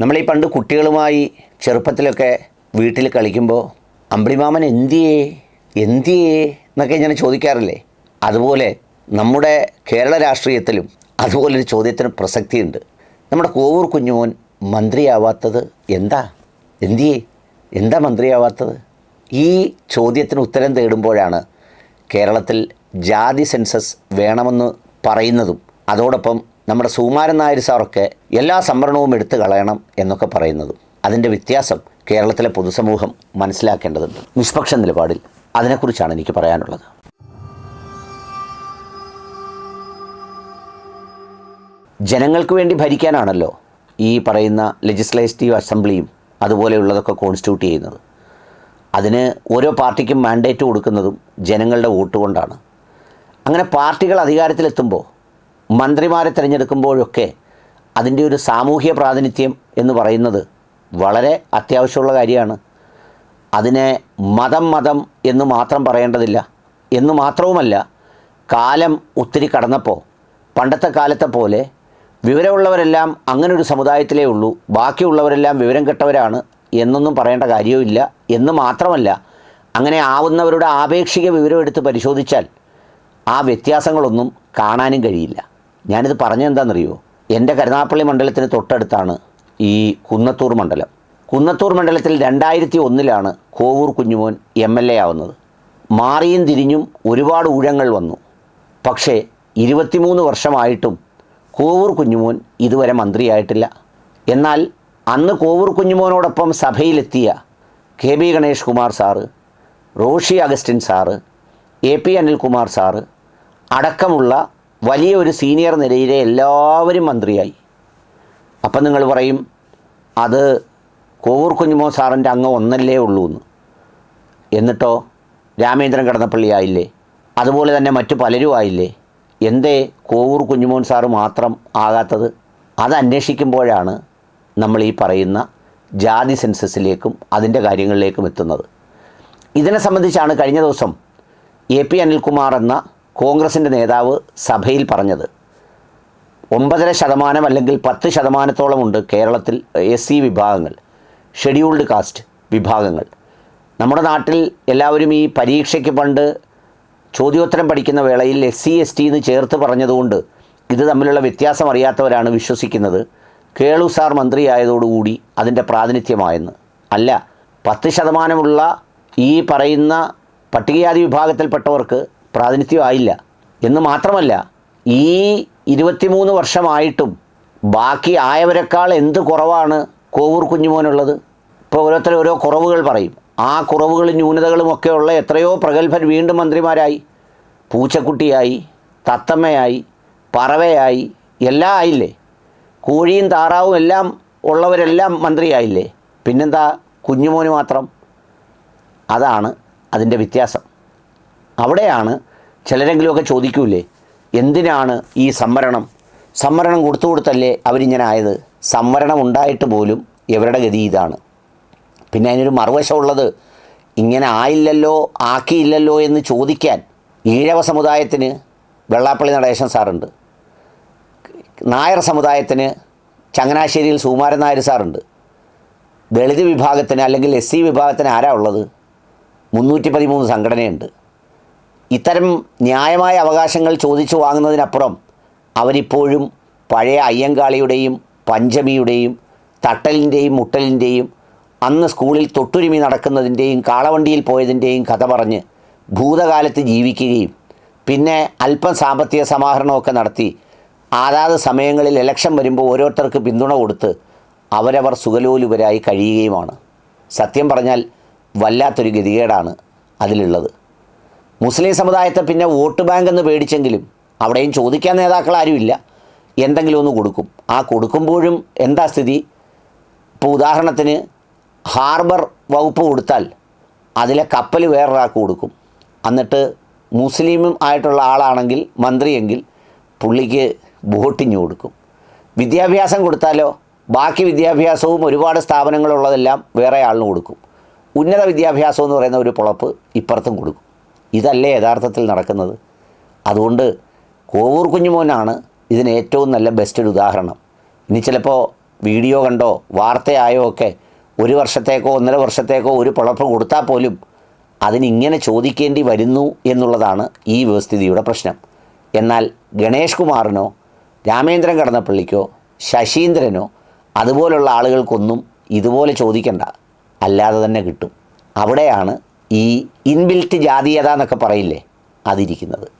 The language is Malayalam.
നമ്മൾ ഈ പണ്ട് കുട്ടികളുമായി ചെറുപ്പത്തിലൊക്കെ വീട്ടിൽ കളിക്കുമ്പോൾ അമ്പിളിമാമൻ എന്തിയേ? എന്തിയേ? എന്നൊക്കെ ഇങ്ങനെ ചോദിക്കാറില്ലേ? അതുപോലെ നമ്മുടെ കേരള രാഷ്ട്രീയത്തിലും അതുപോലൊരു ചോദ്യത്തിന് പ്രസക്തിയുണ്ട്. നമ്മുടെ കോവൂർ കുഞ്ഞുമോൻ മന്ത്രിയാവാത്തത് എന്താ? എന്തിയേ? എന്താ മന്ത്രിയാവാത്തത്? ഈ ചോദ്യത്തിന് ഉത്തരം തേടുമ്പോഴാണ് കേരളത്തിൽ ജാതി സെൻസസ് വേണമെന്ന് പറയുന്നതും അതോടൊപ്പം നമ്മുടെ സുകുമാരൻ നായർ സാറൊക്കെ എല്ലാ സംവരണവും എടുത്തു കളയണം എന്നൊക്കെ പറയുന്നതും. അതിന്റെ വ്യത്യാസം കേരളത്തിലെ പൊതുസമൂഹം മനസ്സിലാക്കേണ്ടതുണ്ട്. നിഷ്പക്ഷ നിലപാടിൽ അതിനെക്കുറിച്ചാണ് എനിക്ക് പറയാനുള്ളത്. ജനങ്ങൾക്ക് വേണ്ടി ഭരിക്കാനാണല്ലോ ഈ പറയുന്ന ലെജിസ്ലേറ്റീവ് അസംബ്ലിയും അതുപോലെയുള്ളതൊക്കെ കോൺസ്റ്റിറ്റ്യൂട്ട് ചെയ്യുന്നത്. അതിന് ഓരോ പാർട്ടിക്കും മാൻഡേറ്റ് കൊടുക്കുന്നതും ജനങ്ങളുടെ വോട്ട് കൊണ്ടാണ്. അങ്ങനെ പാർട്ടികൾ അധികാരത്തിലെത്തുമ്പോൾ മന്ത്രിമാരെ തിരഞ്ഞെടുക്കുമ്പോഴൊക്കെ അതിന്റെ ഒരു സാമൂഹ്യ പ്രാതിനിധ്യം എന്ന് പറയുന്നത് വളരെ അത്യാവശ്യമുള്ള കാര്യമാണ്. അതിനെ മതം മതം എന്ന് മാത്രം പറയേണ്ടതില്ല. എന്ന് മാത്രവുമല്ല കാലം ഒത്തിരി കടന്നപ്പോൾ പണ്ടത്തെ കാലത്തെ പോലെ വിവരമുള്ളവരെല്ലാം അങ്ങനെ ഒരു സമുദായത്തിലേ ഉള്ളൂ. ബാക്കിയുള്ളവരെല്ലാം വിവരം കെട്ടവരാണ് എന്നൊന്നും പറയേണ്ട കാര്യവുമില്ല. എന്ന് മാത്രമല്ല അങ്ങനെ ആവുന്നവരുടെ ആപേക്ഷിക വിവരം എടുത്ത് പരിശോധിച്ചാൽ ആ വ്യത്യാസങ്ങളൊന്നും കാണാനും കഴിയില്ല. ഞാനിത് പറഞ്ഞെന്താണെന്നറിയോ എന്റെ കരുനാപ്പള്ളി മണ്ഡലത്തിന് തൊട്ടടുത്താണ് ഈ കുന്നത്തൂർ മണ്ഡലം. കുന്നത്തൂർ മണ്ഡലത്തിൽ രണ്ടായിരത്തി ഒന്നിലാണ് Kovoor Kunjumon M L A ആവുന്നത്. മാറിയും തിരിഞ്ഞും ഒരുപാട് ഊഴങ്ങൾ വന്നു. പക്ഷേ ഇരുപത്തിമൂന്ന് വർഷമായിട്ടും കോവൂർ കുഞ്ഞുമോൻ ഇതുവരെ മന്ത്രിയായിട്ടില്ല. എന്നാൽ അന്ന് കോവൂർ കുഞ്ഞുമോനോടൊപ്പം സഭയിലെത്തിയ K B Ganesh Kumar sir Roshy Augustine sir A P Anilkumar sir അടക്കമുള്ള വലിയ ഒരു സീനിയർ നിലയിലെ എല്ലാവരും മന്ത്രിയായി. അപ്പം നിങ്ങൾ പറയും അത് കോവൂർ കുഞ്ഞുമോ സാറിന്റെ അങ്ങ് ഒന്നല്ലേ ഉള്ളൂ എന്ന് എന്നിട്ടോ രാമേന്ദ്രൻ കടന്നപ്പള്ളി ആയില്ലേ? അതുപോലെ തന്നെ മറ്റു പലരും ആയില്ലേ? എന്തേ കോവൂർ കുഞ്ഞുമോൻ സാറ് മാത്രം ആകാത്തത്? അത് അന്വേഷിക്കുമ്പോഴാണ് നമ്മൾ ഈ പറയുന്ന ജാതി സെൻസസിലേക്കും അതിന്റെ കാര്യങ്ങളിലേക്കും എത്തുന്നത്. ഇതിനെ സംബന്ധിച്ചാണ് കഴിഞ്ഞ ദിവസം എ പി അനിൽകുമാർ എന്ന കോൺഗ്രസിന്റെ നേതാവ് സഭയിൽ പറഞ്ഞത്. ഒമ്പതര ശതമാനം അല്ലെങ്കിൽ പത്ത് ശതമാനത്തോളമുണ്ട് കേരളത്തിൽ എസ് സി വിഭാഗങ്ങൾ ഷെഡ്യൂൾഡ് കാസ്റ്റ് വിഭാഗങ്ങൾ. നമ്മുടെ നാട്ടിൽ എല്ലാവരും ഈ പരീക്ഷയ്ക്ക് പണ്ട് ചോദ്യോത്തരം പഠിക്കുന്ന വേളയിൽ എസ് സി എസ് ടി എന്ന് ചേർത്ത് പറഞ്ഞതുകൊണ്ട് ഇത് തമ്മിലുള്ള വ്യത്യാസം അറിയാത്തവരാണ് വിശ്വസിക്കുന്നത്. കേളു സാർ മന്ത്രിയായതോടുകൂടി അതിന്റെ പ്രാതിനിധ്യമായെന്ന്. അല്ല പത്ത് ശതമാനമുള്ള ഈ പറയുന്ന പട്ടികജാതി വിഭാഗത്തിൽപ്പെട്ടവർക്ക് പ്രാതിനിധ്യമായില്ല. എന്ന് മാത്രമല്ല ഈ ഇരുപത്തിമൂന്ന് വർഷമായിട്ടും ബാക്കി ആയവരെക്കാൾ എന്ത് കുറവാണ് കോവൂർ കുഞ്ഞുമോനുള്ളത്? ഇപ്പോൾ ഓരോരുത്തർ ഓരോ കുറവുകൾ പറയും. ആ കുറവുകളും ന്യൂനതകളും ഒക്കെ ഉള്ള എത്രയോ പ്രഗത്ഭർ വീണ്ടും മന്ത്രിമാരായി. പൂച്ചക്കുട്ടിയായി തത്തമ്മയായി പറവയായി എല്ലാം ആയില്ലേ? കോഴിയും താറാവും എല്ലാം ഉള്ളവരെല്ലാം മന്ത്രിയായില്ലേ? പിന്നെന്താ കുഞ്ഞുമോന് മാത്രം? അതാണ് അതിന്റെ വ്യത്യാസം. അവിടെയാണ് ചിലരെങ്കിലുമൊക്കെ ചോദിക്കൂലേ എന്തിനാണ് ഈ സംവരണം? സംവരണം കൊടുത്തു കൊടുത്തല്ലേ അവരിങ്ങനെ ആയത്? സംവരണം ഉണ്ടായിട്ട് പോലും ഇവരുടെ ഗതി ഇതാണ്. പിന്നെ അതിനൊരു മറുവശമുള്ളത് ഇങ്ങനെ ആയില്ലല്ലോ ആക്കിയില്ലല്ലോ എന്ന് ചോദിക്കാൻ ഈഴവ സമുദായത്തിന് വെള്ളാപ്പള്ളി നടേശൻ സാറുണ്ട്. നായർ സമുദായത്തിന് ചങ്ങനാശ്ശേരിയിൽ സുകുമാരൻ നായർ സാറുണ്ട്. ദളിത് വിഭാഗത്തിന് അല്ലെങ്കിൽ എസ് സി വിഭാഗത്തിന് ആരാ ഉള്ളത്? മുന്നൂറ്റി പതിമൂന്ന് സംഘടനയുണ്ട്. ഇത്തരം ന്യായമായ അവകാശങ്ങൾ ചോദിച്ചു വാങ്ങുന്നതിനപ്പുറം അവരിപ്പോഴും പഴയ അയ്യങ്കാളിയുടെയും പഞ്ചമിയുടെയും തട്ടലിന്റെയും മുട്ടലിന്റെയും അന്ന് സ്കൂളിൽ തൊട്ടുരുമി നടക്കുന്നതിന്റെയും കാളവണ്ടിയിൽ പോയതിന്റെയും കഥ പറഞ്ഞ് ഭൂതകാലത്ത് ജീവിക്കുകയും പിന്നെ അല്പം സാമ്പത്തിക സമാഹരണമൊക്കെ നടത്തി അതാത് സമയങ്ങളിൽ ഇലക്ഷൻ വരുമ്പോൾ ഓരോരുത്തർക്ക് പിന്തുണ കൊടുത്ത് അവരവർ സുഖലോലുപരായി കഴിയുകയുമാണ്. സത്യം പറഞ്ഞാൽ വല്ലാത്തൊരു ഗതികേടാണ് അതിലുള്ളത്. മുസ്ലിം സമുദായത്തെ പിന്നെ വോട്ട് ബാങ്ക് എന്ന് പേടിച്ചെങ്കിലും അവിടെയും ചോദിക്കാൻ നേതാക്കൾ ആരുമില്ല. എന്തെങ്കിലും ഒന്ന് കൊടുക്കും. ആ കൊടുക്കുമ്പോഴും എന്താ സ്ഥിതി? ഇപ്പോൾ ഉദാഹരണത്തിന് ഹാർബർ വകുപ്പ് കൊടുത്താൽ അതിലെ കപ്പൽ വേറൊരാൾക്ക് കൊടുക്കും. എന്നിട്ട് മുസ്ലിമും ആയിട്ടുള്ള ആളാണെങ്കിൽ മന്ത്രിയെങ്കിൽ പുള്ളിക്ക് ബോട്ടിഞ്ഞ് കൊടുക്കും. വിദ്യാഭ്യാസം കൊടുത്താലോ? ബാക്കി വിദ്യാഭ്യാസവും ഒരുപാട് സ്ഥാപനങ്ങളുള്ളതെല്ലാം വേറെ ആളിന് കൊടുക്കും. ഉന്നത വിദ്യാഭ്യാസം എന്ന് പറയുന്ന ഒരു പുളപ്പ് ഇപ്പുറത്തും കൊടുക്കും. ഇതല്ലേ യഥാർത്ഥത്തിൽ നടക്കുന്നത്? അതുകൊണ്ട് കോവൂർ കുഞ്ഞുമോനാണ് ഇതിന് ഏറ്റവും നല്ല ബെസ്റ്റ് ഒരു ഉദാഹരണം. ഇനി ചിലപ്പോൾ വീഡിയോ കണ്ടോ വാർത്തയായോ ഒക്കെ ഒരു വർഷത്തേക്കോ ഒന്നര വർഷത്തേക്കോ ഒരു പിളർപ്പ് കൊടുത്താൽ പോലും അതിനിങ്ങനെ ചോദിക്കേണ്ടി വരുന്നു എന്നുള്ളതാണ് ഈ വ്യവസ്ഥിതിയുടെ പ്രശ്നം. എന്നാൽ ഗണേഷ് കുമാറിനോ രാമേന്ദ്രൻ കടന്നപ്പള്ളിക്കോ ശശീന്ദ്രനോ അതുപോലുള്ള ആളുകൾക്കൊന്നും ഇതുപോലെ ചോദിക്കണ്ട. അല്ലാതെ തന്നെ കിട്ടും. അവിടെയാണ് ഈ ഇൻബിൽറ്റ് ജാതീയത എന്നൊക്കെ പറയില്ലേ? അതിരിക്കുന്നത്.